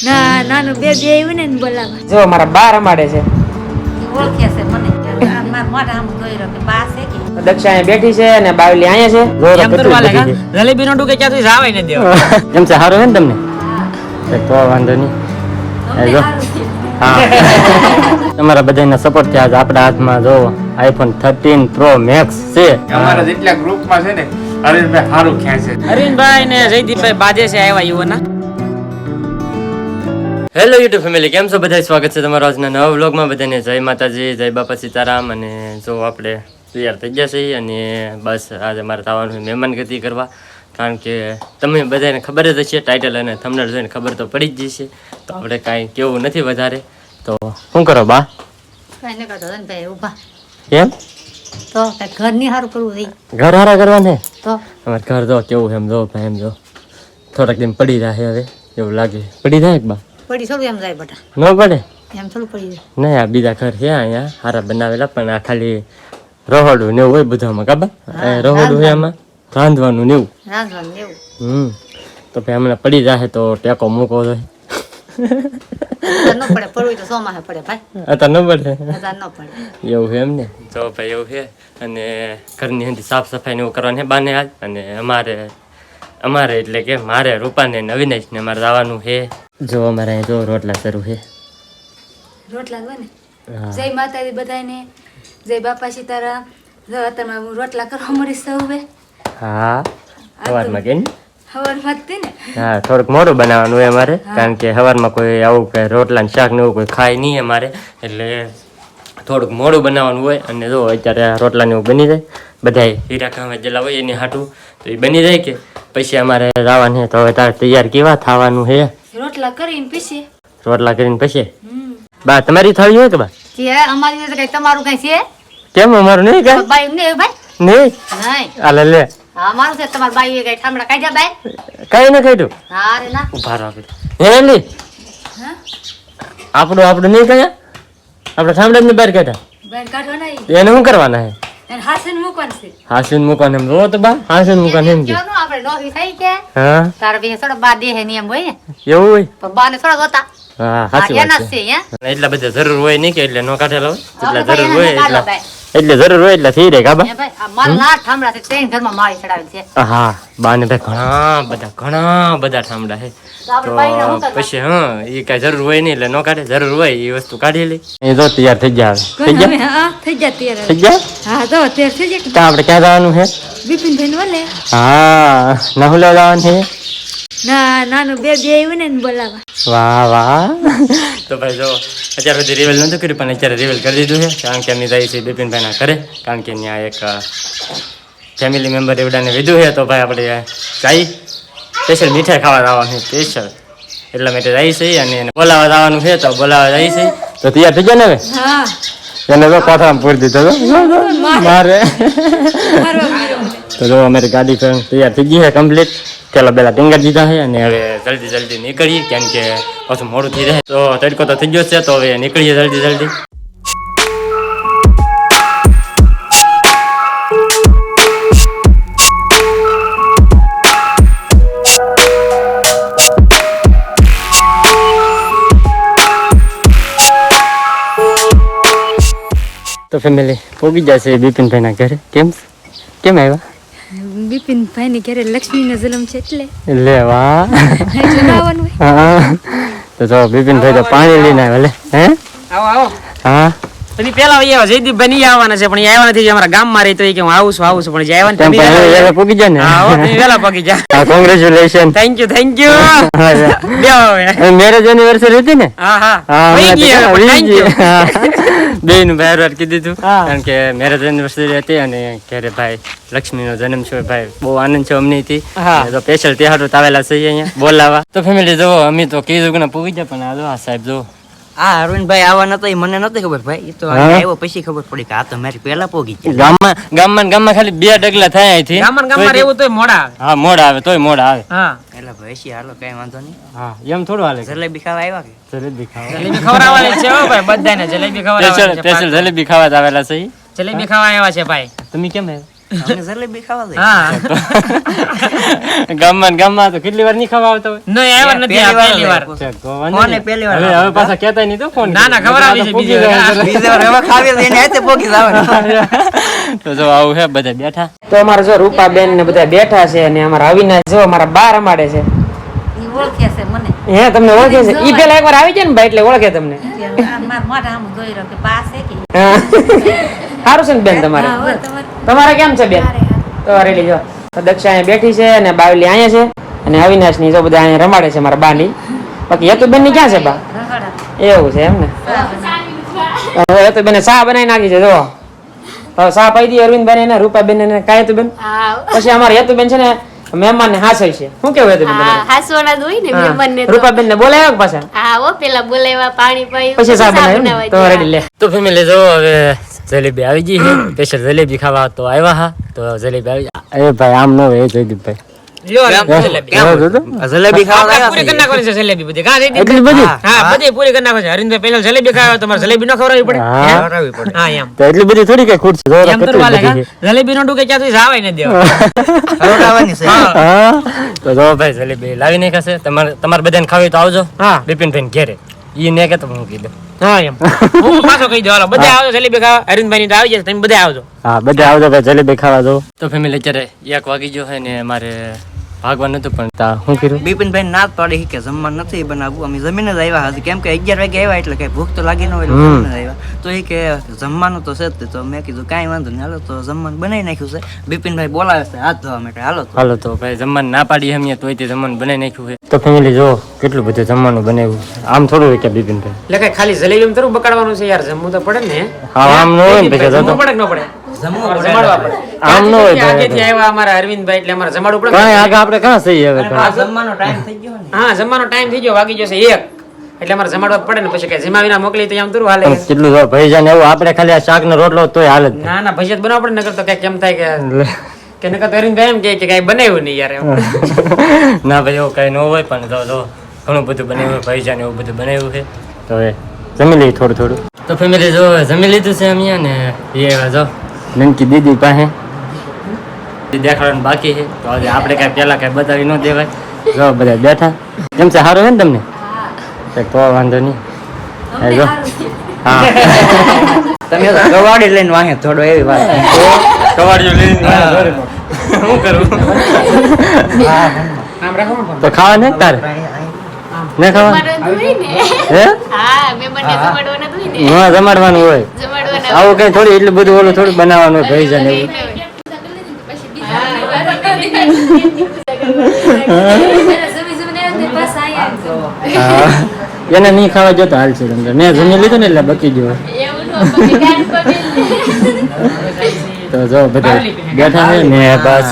ના નાનું બે બે આવ્યું ને બોલાવા જો મારા બા રમાડે છે. ઓળખે છે મને દક્ષા બેઠી છે અને બાવલી અહીંયા છે. જલેબી નો ડૂકે ક્યાંથી ને દેવો. છે સારું ને તમને? તો વાંધો નહીં. એ જો. હા. તમારા બધાના સપોર્ટથી આજ આપણા હાથમાં જો આઈફોન થર્ટીન પ્રો મેક્સ છે. અમારા જેટલા ગ્રુપમાં છે ને સારું અરવિંદભાઈ ને જયદીપભાઈ બાજે છે આવ્યા યુવાના. હેલો યુટ્યુબ ફેમિલી કેમ છો? બધા સ્વાગત છે તમારો આજના નવા વ્લોગમાં બધાને જય માતાજી જય બાપા સીતારામ અને જો આપણે તૈયાર થઈ ગયા છીએ અને બસ આજે મારે થવાનું મહેમાન મહેમાનગતિ કરવા. કારણ કે તમે બધાને ખબર જ હશે ટાઇટલ અને થંબનેલ જોઈને ખબર તો પડી જ જશે. તો આપણે કાંઈ કેવું નથી વધારે. તો શું કરો બા? કેમ? તો ઘરની કરવું ઘર હારા કરવા ને તો? અમારે ઘર જો કેવું એમ જો ભાઈ એમ જો. થોડાક દિન પડી જાય હવે એવું લાગે. પડી જાય બા? પડી થોડું એમ જાય બટા. ન પડે? એમ થોડું પડી જાય. નહીં આ બીજા ઘર છે અહીંયા હારા બનાવેલા પણ આ ખાલી રહોડું ને એવું હોય બધામાં કાબા રહોડું હોય આમાં રાંધવાનું ને એવું. રાંધવાનું ને એવું. હમ તો ભાઈ હમણાં પડી જાય તો ટેકો મૂકો જોઈએ એવું એમ ને? તો ભાઈ એવું છે અને ઘરની અંદર સાફ સફાઈ ને એવું કરવાની છે બાને આજ અને અમારે અમારે એટલે કે મારે રૂપાને ને અવિનાશ ને અમારે જવાનું છે. જો અમારે અહીં જો રોટલા શરૂ છે. રોટલા હોય ને? હા. જય માતાજી બધાને જય બાપા સીતારામ. જો અત્યારમાં હું રોટલા કરવા મળી સૌવે હા. સવારમાં કે હવારમાં તે ને. હા થોડુંક મોડું બનાવવાનું હોય અમારે કારણ કે સવારમાં કોઈ આવું કે રોટલા ને શાક ને એવું કોઈ ખાય નહીં અમારે એટલે થોડુંક મોડું બનાવવાનું હોય અને જો અત્યારે આ રોટલા ને એવું બની જાય. બધાય હીરા ખાવા જેલા હોય એની હાટું તો એ બની જાય કે? પછી અમારે રાવાનું છે તો હવે તારે તૈયાર કેવા થવાનું છે? રોટલા કરીને પીસી રોટલા કરીને પછી? બા તમારી થાળી હોય કે બા? કે અમારી પાસે કઈ તમારું કઈ છે? કેમ અમારું નહીં કાંઈ? બાઈ નહીં ભાઈ? નહીં? નહીં. આલે લે અમારું છે. તમારી બાઈ કઈ ઠામડા કાઢ્યા બાઈ કાંઈ ન ખાધું હા રે ના. ઊભા રહો હે લી. આપણું આપણું નહીં કયા આપણે સાંભળે ને બહાર કાઢ્યા. બહાર. એને શું કરવાના હે? હાસીને મૂકવાનું છે. હાસીન મુકાન એમ રો તો બા હાસન મુકાન એમ કે ક્યાંનું આપણે ડોહી થઈ કે. હા. તાર બે થોડા બા દેહે નિયમ હોય એવું હોય? પણ બા ને થોડા જોતા. હા હા એના વાત છે. હે? એટલા બધા જરૂર હોય નહીં કે એટલે નો કાઢેલા હોય? એટલા જરૂર હોય એટલે. એટલે જરૂર હોય એટલે થઈ રહે કાબા એ ભાઈ આ મારા ના ઠામડા છે ત્રણ ઘરમાં માળી ચડાવેલ છે. હા બાને ભાઈ ઘણા બધા ઘણા બધા ઠામડા છે. તો? પછી હા એ કઈ જરૂર હોય નહીં એટલે નો કાઢે જરૂર હોય એ વસ્તુ કાઢી લે. એ જો તૈયાર થઈ ગયા થઈ ગયા? થઈ ગયા તૈયાર થઈ ગયા? હા તો તૈયાર થઈ જાય તો આપણે ક્યાં જવાનું છે? બિપિનભાઈ બોલે હા નાહુલા જવાનું છે? ના નાનું બે બે આવ્યું ને બોલાવા. વાહ વાહ. તો ભાઈ જો અત્યાર સુધી રિવેલ નહોતું કર્યું પણ અત્યારે રિવેલ કરી દીધું છે. કારણ કે અમે જઈએ છીએ બિપિનભાઈના ઘરે. કારણ કે ત્યાં એક ફેમિલી મેમ્બર એવડાને વિધું છે. તો ભાઈ આપણે જઈ સ્પેશિયલ મીઠાઈ ખાવા જવાનું સ્પેશિયલ એટલા માટે જઈએ છીએ અને એને બોલાવા જવાનું છે તો બોલાવા છીએ તો તૈયાર થઈ ગયા ને હવે? હા. એને તો પૂરી દીધો તો મારે. તો જો અમારી ગાડી તૈયાર થઈ ગઈ છે કમ્પ્લીટ પેલા પેલા ટીંગર દીધા છે અને હવે જલ્દી જલ્દી નીકળીએ કેમ કે પાછું મોડું થઈ જાય. તો તડકો તો થઈ ગયો છે, તો હવે નીકળીએ જલ્દી જલ્દી. તો ફેમિલી પોગી જશે બિપિનભાઈના ઘરે. કેમ કેમ આવ્યા? બિપિનભાઈ ની ઘરે લક્ષ્મીનો જન્મ છે એટલે? લે વાહ. ના હા તો જો બિપિનભાઈ તો પાણી લઈને આવે. લે હે? આવો આવો. હા. તમે પેલા વહી આવો જયદીપભાઈ નહીં આવવાના છે પણ એ આવ્યા નથી અમારા ગામમાં રહી તો એ કે હું આવું છું આવું છું પણ જે આવ્યા તમે હવે જાય ને હા તમે પગી જા congratulation thank you thank you બે મેરેજ એનિવર્સરી હતી ને? હા હા. હા વહી ગઈ હવે, પણ બે નું બહાર વાર કીધું કારણ કે મેરેજ એનિવર્સરી હતી અને ઘરે ભાઈ લક્ષ્મી નો જન્મ છે. ભાઈ બહુ આનંદ છે અમને થી તો સ્પેશિયલ તહેવારો આવેલા છે અહીંયા બોલાવા. તો ફેમિલી જો અમે તો કીધું કે પૂછી પૂગી જાય પણ આ સાહેબ જો આ અરવિંદભાઈ આવા નતો એ મને નતી ખબર ભાઈ. એ તો હા? આવ્યો પછી ખબર પડી કે આ તો મારી પહેલા પોગી ગયા. ગામમાં ગામમાં ગામમાં ખાલી બે ડગલા થાય અહીંથી. ગામમાં ગામમાં રહેવું તોય મોડા આવે. હા મોડા આવે તોય મોડા આવે. હા. એટલે ભાઈ શી હાલો કઈ વાંધો નહીં. હા એમ થોડું હાલે. જલેબી ખાવા આવ્યા કે? જલેબી ખાવા. જલેબી ખવડાવવાની છે હો ભાઈ બધાને જલેબી ખવડાવવાની છે સ્પેશિયલ જલેબી ખાવા જ આવેલા છે જલેબી ખાવા આવ્યા છે ભાઈ. તમે કેમ આવ્યા? જલેબી ખાવા દે હા. ગામમાં ગામમાં તો કેટલી વાર નહીં ખાવા આવતા હોય? નહીં આવ્યા નથી પહેલી વાર છે, તો વાંધો ફોને નહીં. પહેલી વાર હવે પાછા કહેતા નહીં તો ફોન ના, ના, ખબર આવી છે બીજી વાર. બીજી વાર હવે ખાવી તો હાથે પોગી જવાનું. તો જો આવું છે બધા બેઠા. તો અમારા જો રૂપાબેન ને બધા બેઠા છે અને અમારા અવિનાશ જો અમારા બાર રમાડે છે. ઓળખે છે મને. હે તમને ઓળખે છે? ઈ પેલા એકવાર આવી જાય ને ભાઈ એટલે ઓળખે તમને. મારા મોઢા આમ જોઈ રહ્યો કે પાસે કે. સારું છે ને બેન તમારે? તમારે. કેમ છે બેન? તો રેડી જો. તો દક્ષા અહીંયા બેઠી છે અને બાવલી અહીંયા છે અને અવિનાશની જો બધા અહીંયા રમાડે છે મારા બા બાકી બાકી યતુબેનની ક્યાં છે બા? એવું છે એમ ને? હવે યતુબેન ચા બનાવી નાખી છે જો હવે ચા પાઈ દી અરવિંદ બેન રૂપા બેન ને કાંઈ યતુબેન? બેન પછી અમારે યતુબેન છે ને મહેમાન ને હાસય છે. શું કેવું યતુબેન હા તમારે? હાસવાના દોઈ ને મહેમાન ને રૂપા રૂપાબેન ને બોલાવ્યા પાછા? હા ઓ પેલા બોલાવ્યા પાણી પાયું પછી ચા બનાવ્યું? તો રેડી લે. તો ફેમિલી જો હવે જલેબી આવી ગઈ છે. સ્પેશિયલ જલેબી ખાવા તો આવ્યા હા. તો જલેબી આવી એ ભાઈ આમ ન હોય જયદીપભાઈ જલેબી. કેમ? આ જલેબી ખાવા પૂરી કરી નાખવાની છે જલેબી બધી. એટલી બધી? હા બધી પૂરી કરી નાખવાની છે. પહેલા જલેબી ખાવા તમારે જલેબી ન ખવડાવવી પડે? ખવડાવવી પડે. હા એમ. તો એટલી બધી થોડી કઈ ખૂટ છે એમ તો કેટલી વાલે બધી છે. કાં? જલેબી નો ડૂકે ક્યાં સુધી જાવાય ન દેવા. ખવડાવવાની છે. હા. તો જો ભાઈ જલેબી લાવી નાખાશે તમારે તમારે બધાને ખાવી તો આવજો. હા. બિપિનભાઈ ઘેરે. ઈ ને કે તો હું કીધું હા એમ. હું પાછો કહી દઉં હાલો બધા આવજો જલેબી ખાવા. હરીનભાઈ તો આવી જશે તમે બધા આવજો. હા બધા આવજો ભાઈ જલેબી ખાવા જો તો ફેમિલી અત્યારે એક વાગી ગયો છે ને મારે ભાગવા નતું પણ તા શું કર્યું બિપિનભાઈ ના પાડી કે જમવાનું નથી બનાવવું. અમે જમીને જ આવ્યા હતા કેમ કે અગિયાર વાગે આવ્યા એટલે કઈ ભૂખ તો લાગી ન હોય જમીને આવ્યા તો એ કે જમવાનું તો છે જ તો. મેં કીધું કાંઈ વાંધો નહીં. હાલો તો જમવાનું બનાવી નાખ્યું છે. બિપિનભાઈ બોલાવે છે. હાથ ધોવા માટે. હાલો તો. હાલો તો ભાઈ જમવાનું ના પાડી અમે તોય તે જમવાનું બનાવી નાખ્યું છે. તો ફેમિલી જો કેટલું બધું જમવાનું બનાવ્યું આમ થોડું કે બિપિનભાઈ? એટલે કઈ ખાલી જલેબી એમ થોડું બકાડવાનું છે યાર? જમવું તો પડે ને. હા આમ ન હોય ને પછી પડે ન પડે? આમ ન હોય ભાઈ. આગેથી આવ્યા અમારા અરવિંદભાઈ એટલે અમારે જમાડવું પડે આગળ આપણે કાં સહી હવે? જમવાનો ટાઈમ થઈ ગયો હા જમવાનો ટાઈમ થઈ ગયો વાગી જશે એક. એટલે અમારે જમાડવા પડે ને પછી કે જમા વિના મોકલી તો આમ દૂર હાલે કેટલું ભાઈ જાને એવું આપણે ખાલી આ શાક નો રોટલો તોય હાલે ના ના ભજીયા જ બનાવવા પડે નકર તો કે કેમ થાય કે કે નકર તો અરવિંદભાઈ એમ કે કે કઈ બનાવ્યું નહીં યાર ના ભાઈ એવું કઈ ન હોય પણ તો તો ઘણું બધું બનાવ્યું ભાઈ જાને એવું બધું બનાવ્યું છે. તો હવે જમી લઈએ થોડું થોડું. તો ફેમિલી જો જમી લીધું છે અમે ને એ જો. નનકી દીદી પાસે. દેખાડવાનું બાકી છે. તો આજે આપણે કાંઈ પેલા કાંઈ બતાવી ન દેવાય. જો બધા બેઠા. કેમ છે? સારું છે ને તમને? તો વાંધો નહીં હેલો હા તમે કવાડી લઈને વાહે થોડો એવી વાત કવાડીઓ લઈને શું કરું આમ રાખો તો ખાવા ને તારે ને ખાવા હે હા જમાડવાનું હોય આવું કઈ થોડી એટલું બધું ઓલું થોડું બનાવવાનું હોય ભાઈ જાને એવું. હા એને નહીં ખાવા જતો હાલ છે તમને મેં જમી લીધું ને એટલે બકી ગયો. એવું ન પગે કાન પગે તો જો બધા બેઠા છે ને બસ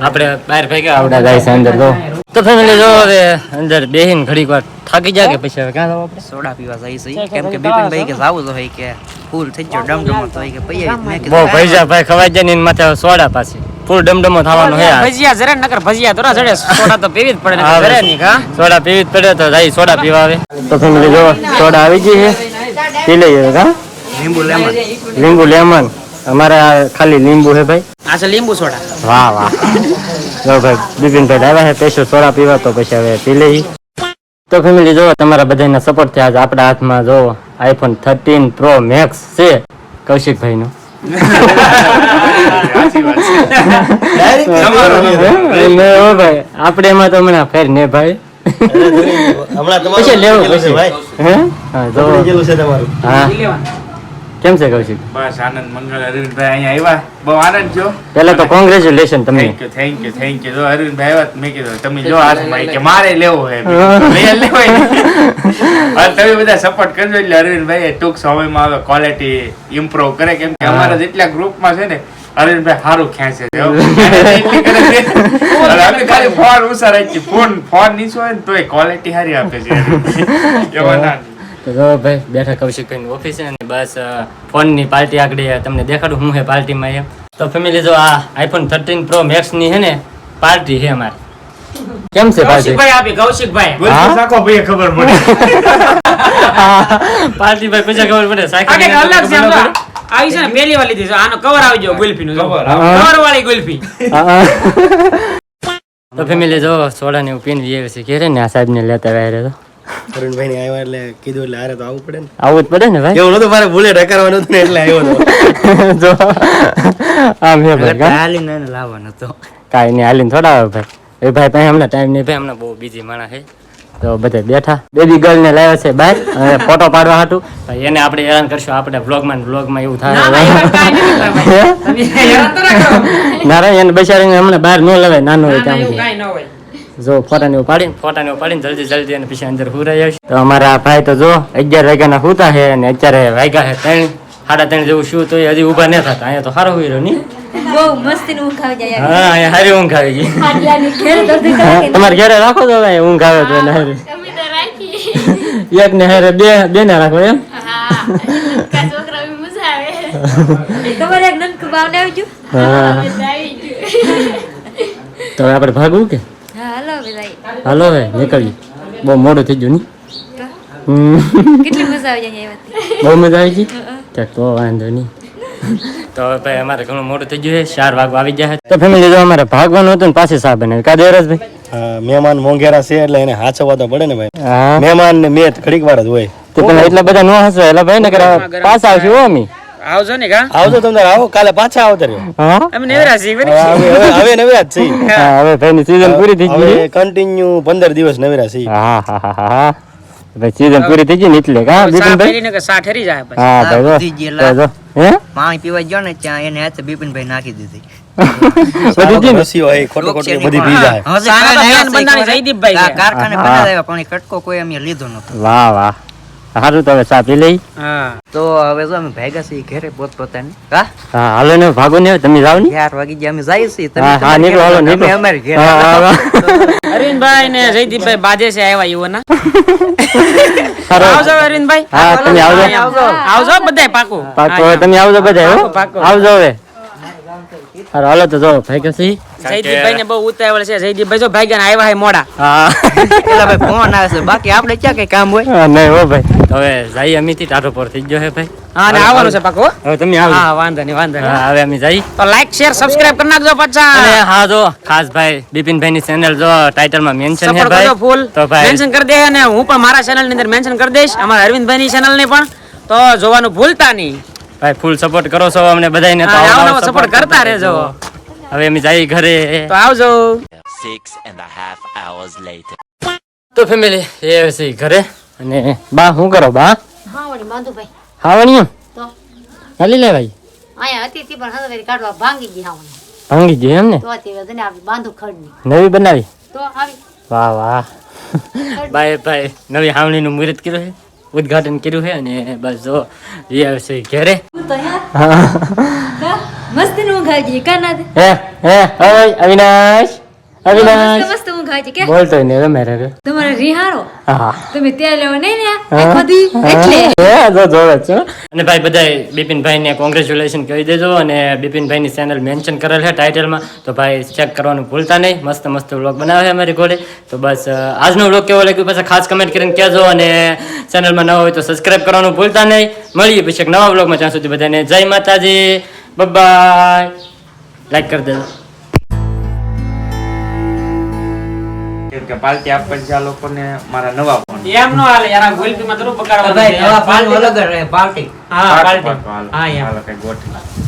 આપણે બહાર ભેગા આવડા જાય છે અંદર જો. તો ફેમિલી જો હવે અંદર બેહીને ઘડીક વાર થાકી જાય કે પછી હવે ક્યાં જવું આપણે? સોડા પીવા જાય છે. કેમ કે બિપિનભાઈ કે જાવું તો હોય કે ફૂલ થઈ ગયો ડમડમો તો હોય કે પૈ મેં બહુ કીધું પૈસા ભાઈ ખવાઈ જાય ને એની માથે હવે સોડા પાછી. ફૂલ ડમડમો થવાનો હે. ભજીયા જરા નકર ભજીયા તો જડે સોડા તો પીવી જ પડે ને જરે. નહીં કા સોડા પીવી જ પડે તો જાય સોડા પીવા આવે. તો ફેમિલી જો સોડા આવી ગઈ છે. પી લઈએ કા લીંબુ લેમન. લીંબુ લેમન. અમારે ખાલી લીંબુ છે ભાઈ. આ છે લીંબુ સોડા. વાહ વાહ. જો ભાઈ બિપિનભાઈ આવ્યા હે પેશો સોડા પીવા તો પછી હવે પી લઈએ. તો ફેમિલી જો તમારા બધાના સપોર્ટથી આજ આપણા હાથમાં જો આઈફોન થર્ટીન પ્રો મેક્સ છે. કૌશિકભાઈ આપણે એમાં તો હમણાં ફેર ને ભાઈ પછી લેવું પછી હે હા હા કેમ છે કૌશિક બસ આનંદ મંગળ અરવિંદભાઈ અહીંયા આવ્યા બહુ આનંદ થયો પેલા તો કોંગ્રેચ્યુલેશન તમને thank you thank you thank you જો અરવિંદભાઈ આવ્યા મેં કીધું તમે જો હાથમાં કે મારે લેવો હે. અને તમે બધા સપોર્ટ કરજો એટલે અરવિંદભાઈ ટૂંક સમયમાં હવે ક્વોલિટી ઇમ્પ્રુવ કરે. કેમ કે અમારા જેટલા ગ્રુપમાં છે ને અરવિંદભાઈ સારું ખેંચે છે ખાલી ફોન ઉસા રાખી ફોન ફોન નીચો હોય ને તોય ક્વોલિટી સારી આપે છે. એમાં ના. તો ભાઈ બેઠા કૌશિકભાઈ ની ઓફિસે અને બસ ફોનની પાર્ટી આગળ તમને દેખાડું હું હે પાર્ટીમાં એમ. તો ફેમિલી જો આ આઈફોન થર્ટીન પ્રો મેક્સની હે ને પાર્ટી છે અમારી. કેમ છે કૌશિકભાઈ આપી કૌશિકભાઈ. બોલ તો સાકો ભાઈ ખબર પડે. પાર્ટી ભાઈ પછી ખબર પડે. સાયકલ અલગ છે આવી છે ને પહેલી વાર લીધી આનો કવર આવી ગયો ગુલ્ફીનું નું કવર વાળી ગુલ્ફી. તો ફેમિલી જો સોડા ને પીન વીએ છે ઘેરે ને આ સાહેબ ને લેતા વાયરે તો. અરુણભાઈ ને આવ્યા એટલે કીધું એટલે હારે તો આવવું પડે ને. આવું જ પડે ને ભાઈ? એવું નતું મારે ભૂલે ટકારવાનું હતું ને એટલે આવ્યો હતો જો. આમ મેં ભાઈ હાલીને લાવવાનો હતો. કાંઈ નહીં હાલીને થોડા આવે ભાઈ. એ ભાઈ પાસે હમણાં ટાઈમ નહીં ભાઈ હમણાં બહુ બીજી માણસ છે. તો બધે બેઠા. બેબી ગર્લ ને લાવ્યા છે બહાર અને ફોટો પાડવા હતું. ભાઈ એને આપણે હેરાન કરશું આપણે વ્લોગમાં વ્લોગમાં એવું ના ના એ વાત કાંઈ નથી કરતા ભાઈ. તમે હેરાન તો ના કરો. ના રે એને બચારીને હમણાં બહાર ન લેવાય નાનો હોય ત્યાં જો ફોટા ને એવું પાડીને ફોટા ને ઉપાડીને જલ્દી જલ્દી અને પછી અંદર હુરાઈ આવશે. તો અમારા ભાઈ તો જો અગિયાર વાગ્યાના હુતા છે અને અત્યારે વાગ્યા છે ત્રણ સાડા ત્રણ જેવું શું તો હજી ઊભા ન થતા. અહીંયા તો સારો હોય રહ્યો નહીં. બહુ મસ્તીની ઊંઘ આવી જાય હા અહીંયા હારી ઊંઘ આવી કે તમારે ઘરે રાખો તો ભાઈ ઊંઘ આવે તો એને હારી. એક ને હારે બે બે ને રાખો એમ તો આપણે ભાગવું કે? હાલો ભાઈ. હાલો હવે નીકળીએ. બહુ મોડું થઈ ગયું ની. કેટલી મજા આવી જાય બહુ મજા આવી ગઈ? ક્યાંક તો વાંધો નહીં. તો ભાઈ અમારે ઘણું મોડું થઈ ગયું છે. ચાર વાગવા આવી જાય તો ફેમિલી જો અમારે ભાગવાનું હતું ને પાછી સાહેબ ને કા દેવરાજભાઈ? મહેમાન મોંઘેરા છે એટલે એને હાચવવા તો પડે ને ભાઈ. મહેમાન ને મેં ઘડીક વાર જ હોય. તો પેલા એટલા બધા નો હસવા એટલે ભાઈ ને કરા પાછા આવશું હો અમે. આવજો ને કા? આવજો તમે આવો કાલે પાછા આવતો રહ્યો હા? અમે નેવરા છીએ હવે નવરા જ છીએ. હવે ભાઈની સીઝન પૂરી થઈ ગઈ હવે કન્ટિન્યુ પંદર દિવસ નવરા છીએ. હા હા હા. ભાઈ season પૂરી થઈ ગઈ ને એટલે કા સા બિપિનભાઈ? ફેરીને કે સા ઠરી જાય પછી. હા ભાઈ જો હે? પાણી પીવા ગયો ને ત્યાં એને હાથે બિપિનભાઈ નાખી દીધી. ને? કારખાને. બનાવ્યા પણ કટકો કોઈ અમે લીધો નતો વાહ વાહ. સારું તો હવે ચા પી લઈ. તો હવે જો અમે ભેગા છીએ ઘરે પોત પોતાની હા? હા હાલો ને ભાગો ને તમે જાવ ને. ચાર વાગી ગયા અમે જઈએ છીએ. તમે હા નીકળો હાલો નીકળો. અમારી ઘરે. અરવિંદભાઈ ને જયદીપભાઈ બાજે છે આવ્યા યુવાના. આવજો અરવિંદભાઈ. હા તમે આવજો. આવજો. આવજો બધાય પાકું. પાકો તમે આવજો બધા હો. પાકું, પાકું. આવજો હવે. હાલો તો જો ભાઈ જયદીપભાઈ ને બહુ ઉતાવળ છે. જયદીપભાઈ જો ભાગ્યા આવ્યા હે મોડા. હા. એટલે ભાઈ ફોન આવે છે. બાકી આપણે ક્યાં કઈ કામ હોય? નહીં હો ભાઈ. હવે જઈ અમી થી ટાટો પર થઈ ગયો હે ભાઈ. હા ને આવવાનું છે પાકો હવે તમે આવો. હા વાંધો નહીં વાંધો નહીં. હવે અમે જઈ તો લાઈક શેર સબસ્ક્રાઇબ કરી નાખજો અને પાછા હા જો. ખાસ ભાઈ બિપિનભાઈ ની ચેનલ જો ટાઇટલમાં મેન્શન હે ભાઈ. ફૂલ. તો ભાઈ મેન્શન કરી દે અને હું પણ મારા ચેનલની અંદર મેન્શન કરી દઈશ. અમારા અરવિંદભાઈ ની ચેનલ ને પણ. તો જોવાનું ભૂલતા નહીં. ભાઈ ફૂલ સપોર્ટ કરો છો અમને બધાને તો આવો support કરતા રહેજો. હવે અમે જઈએ ઘરે. તો આવજો. તો ફેમિલી એ છે ઘરે. અને બા શું કરો બા? હા વળી બાંધુભાઈ. ખાવાની તો? હાલી લે ભાઈ. આયા હતી તી પણ હળવેરી કાઢવા ભાંગી ગઈ હાવને ભાંગી ગઈ એમ ને? તો હતી વજને આવી બાંધુ ખડની. નવી બનાવી? તો આવી. વાહ વાહ. ભાઈ ભાઈ નવી હાવણીનું મુહૂર્ત કર્યું છે. ઉદ્ઘાટન કર્યું છે અને બસ જો એ છે ઘેરે. મસ્તનું ઊંઘ કા ના હે હે ઓય અવિનાશ અવિનાશ. મસ્ત મસ્ત ઊંઘ કે? બોલતો ને રમે રે રે. તમારે રિહારો? હા. તમે ત્યાં લેવો નહીં ને હા. એટલે. હે, જો જોવે છે અને ભાઈ બધાય બિપિનભાઈ ને કોંગ્રેચ્યુલેશન કહી દેજો અને બિપિનભાઈ ની ચેનલ મેન્શન કરેલ છે ટાઇટલમાં તો ભાઈ ચેક કરવાનું ભૂલતા નહીં. મસ્ત મસ્ત વ્લોગ બનાવે છે અમારી ઘોડે તો બસ આજનો વ્લોગ કેવો લાગ્યો? પછી ખાસ કમેન્ટ કરીને કહેજો અને ચેનલમાં નવા હોય તો સબસ્ક્રાઇબ કરવાનું ભૂલતા નહીં. મળીએ પછી એક નવા બ્લોગમાં જ્યાં સુધી બધાને જય માતાજી. બાય લાઈક કરી દેજો. કે પાર્ટી આપવાની છે આ લોકોને મારા નવા ફોન એમ નો હાલે યાર ગોલપીમાં થોડું તો પકડવાનું ભાઈ નવા ફોન અલગ રહે પાર્ટી હા પાલટી હા યાર. કઈ ગોઠવી.